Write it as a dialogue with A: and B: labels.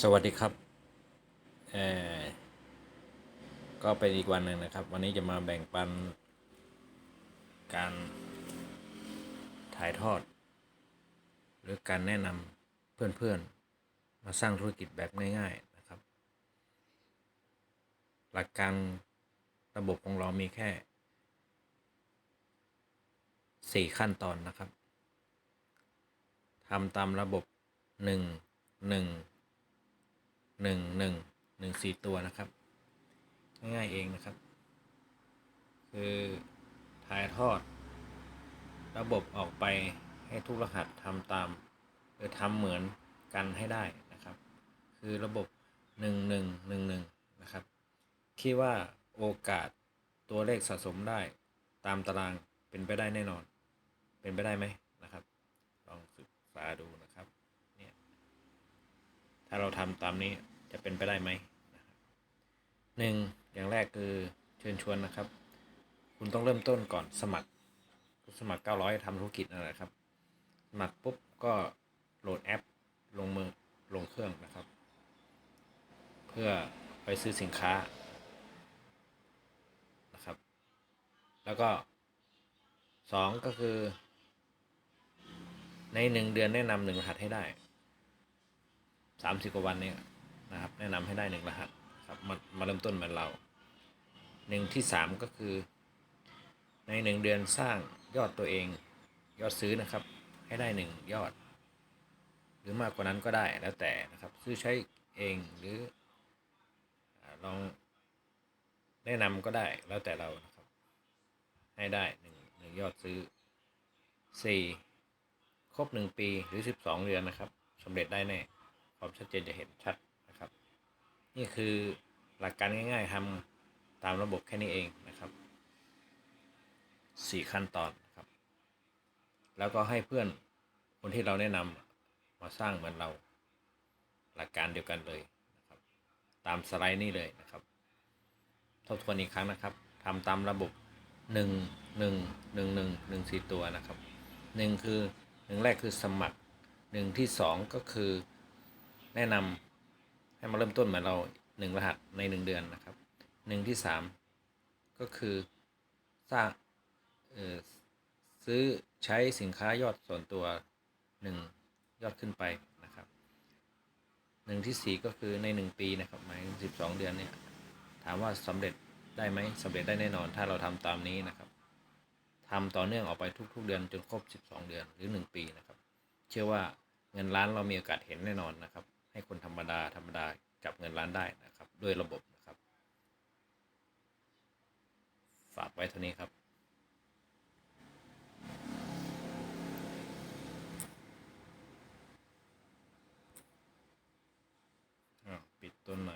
A: สวัสดีครับเอ่อก็เป็นอีกวันหนึ่งนะครับ วันนี้จะมาแบ่งปัน การถ่ายทอด หรือการแนะนำเพื่อนๆ มาสร้างธุรกิจแบบง่ายๆนะครับ หลักการระบบของเรามีแค่ 4 ขั้นตอนนะครับทำตามระบบ 1 1 หนึ่งหนึ่งหนึ่งสี่ตัวนะครับ ง่ายๆเองนะครับ คือถ่ายทอด ระบบออกไปให้ทุกรหัสทำตามหรือทำเหมือนกันให้ได้นะครับ คือระบบหนึ่งหนึ่งหนึ่งหนึ่งนะครับ คิดว่าโอกาสตัวเลขสะสมได้ตามตารางเป็นไปได้แน่นอน เป็นไปได้ไหมนะครับ ลองศึกษาดูนะครับ เนี่ย ถ้าเราทำตามนี้ จะเป็นไปได้ไหมหนึ่งอย่างแรกคือเชิญชวนนะครับ คุณต้องเริ่มต้นก่อนสมัครสมัคร 900ทำธุรกิจนั่นแหละครับ สมัครปุ๊บก็โหลดแอป ลงมือลงเครื่องนะครับ เพื่อไปซื้อสินค้านะครับ แล้วก็สองก็คือ ในหนึ่งเดือนแนะนำหนึ่งรหัสให้ได้สามสิบกว่าวันเนี่ย นะครับ แนะนำให้ได้หนึ่งรหัสครับมามาเริ่มต้นเหมือนเราหนึ่งที่สามก็คือ ในหนึ่งเดือนสร้างยอดตัวเองยอดซื้อนะครับ ให้ได้หนึ่งยอด หรือมากกว่านั้นก็ได้แล้วแต่นะครับ ซื้อใช้เองหรืออลองแนะนำก็ได้แล้วแต่เรานะครับ ให้ได้หนึ่งหนึ่งยอดซื้อสี่ครบหนึ่งปีหรือ12เดือนนะครับสำเร็จได้แน่ความชัดเจนจะเห็นชัด นี่คือหลักการง่ายๆทำตามระบบแค่นี้เองนะครับ4ขั้นตอนครับ แล้วก็ให้เพื่อนคนที่เราแนะนำมาสร้างเหมือนเราหลักการเดียวกันเลยนะครับ ตามสไลด์นี้เลยนะครับทบทวนอีกครั้งนะครับทำตามระบบ 1 1 1 1 1 4 ตัวนะครับหนึ่งคือหนึ่งแรกคือสมัครหนึ่งที่สองก็คือแนะนำ ให้มาเริ่มต้นเหมือนเราหนึ่งรหัสในหนึ่งเดือนนะครับหนึ่งที่สามก็คือสร้างซื้อใช้สินค้ายอดส่วนตัวหนึ่งยอดขึ้นไปนะครับหนึ่งที่สี่ก็คือในหนึ่งปีนะครับหมายถึงสิบสองเดือนเนี่ยถามว่าสำเร็จได้ไหมสำเร็จได้แน่นอน ถ้าเราทำตามนี้นะครับทำต่อเนื่องออกไปทุก ๆ เดือนจนครบ 12 เดือนหรือ 1 ปีนะครับ เชื่อว่าเงินล้านเรามีโอกาสเห็นแน่นอนนะครับ รรมดาธรรมดาจับเงินล้านได้นะครับ ด้วยระบบนะครับ ฝากไว้เท่านี้ครับปิดตัวไหน